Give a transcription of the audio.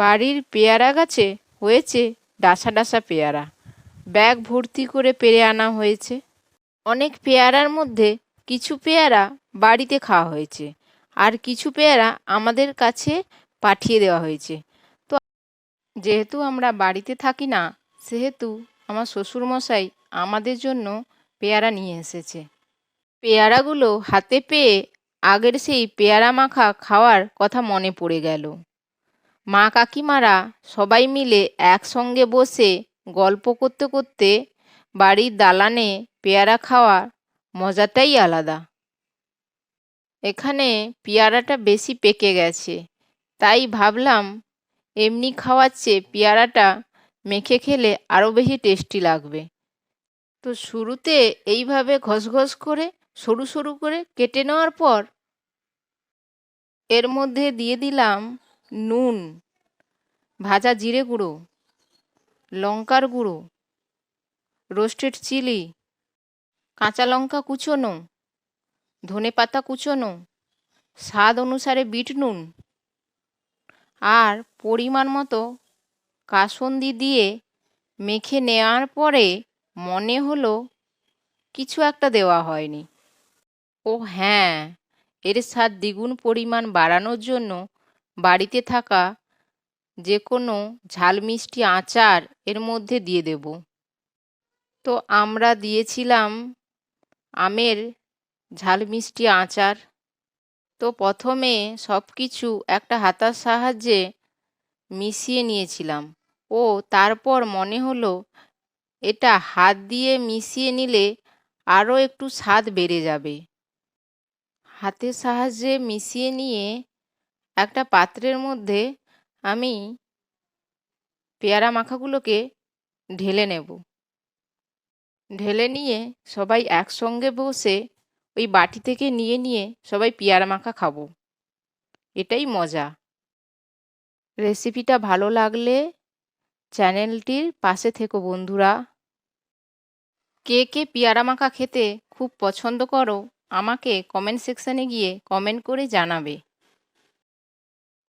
বাড়ির পেয়ারা গাছে হয়েছে ডাসা ডাসা পেয়ারা। ব্যাগ ভর্তি করে পেরে আনা হয়েছে। অনেক পেয়ারার মধ্যে কিছু পেয়ারা বাড়িতে খাওয়া হয়েছে আর কিছু পেয়ারা আমাদের কাছে পাঠিয়ে দেওয়া হয়েছে। তো যেহেতু আমরা বাড়িতে থাকি না, সেহেতু আমার শ্বশুরমশাই আমাদের জন্য পেয়ারা নিয়ে এসেছে। পেয়ারাগুলো হাতে পেয়ে আগের সেই পেয়ারা মাখা খাওয়ার কথা মনে পড়ে গেল। মা কাকিমারা সবাই মিলে একসঙ্গে বসে গল্প করতে করতে বাড়ির দালানে পেয়ারা খাওয়ার মজাটাই আলাদা। এখানে পেয়ারাটা বেশি পেকে গেছে, তাই ভাবলাম এমনি খাওয়ার চেয়ে পেয়ারাটা মেখে খেলে আরও বেশি টেস্টি লাগবে। তো শুরুতে এইভাবে ঘষঘষ করে, সরু সরু করে কেটে নেওয়ার পর এর মধ্যে দিয়ে দিলাম নুন, ভাজা জিরে গুঁড়ো, লঙ্কার গুঁড়ো, রোস্টেড চিলি, কাঁচা লঙ্কা কুচোনো, ধনে পাতা কুচোনো, স্বাদ অনুসারে বিট নুন আর পরিমাণ মতো কাসন্দি দিয়ে মেখে নেওয়ার পরে মনে হলো কিছু একটা দেওয়া হয়নি। ও হ্যাঁ এর স্বাদ দ্বিগুণ পরিমাণ বাড়ানোর জন্য বাড়িতে থাকা যে কোনো ঝাল মিষ্টি আচার এর মধ্যে দিয়ে দেব। তো আমরা দিয়েছিলাম আমের ঝাল মিষ্টি আচার। তো প্রথমে সব কিছু একটা হাতার সাহায্যে মিশিয়ে নিয়েছিলাম। ও তারপর মনে হলো এটা হাত দিয়ে মিশিয়ে নিলে আরও একটু স্বাদ বেড়ে যাবে। হাতের সাহায্যে মিশিয়ে নিয়ে একটা পাত্রের মধ্যে আমি পেয়ারা মাখাগুলোকে ঢেলে নেব। ঢেলে নিয়ে সবাই একসঙ্গে বসে ওই বাটি থেকে নিয়ে নিয়ে সবাই পেয়ারা মাখা খাব। এটাই মজা। রেসিপিটা ভালো লাগলে চ্যানেলটির পাশে থেকো বন্ধুরা। কে কে পেয়ারা মাখা খেতে খুব পছন্দ করো, আমাকে কমেন্ট সেকশানে গিয়ে কমেন্ট করে জানাবে।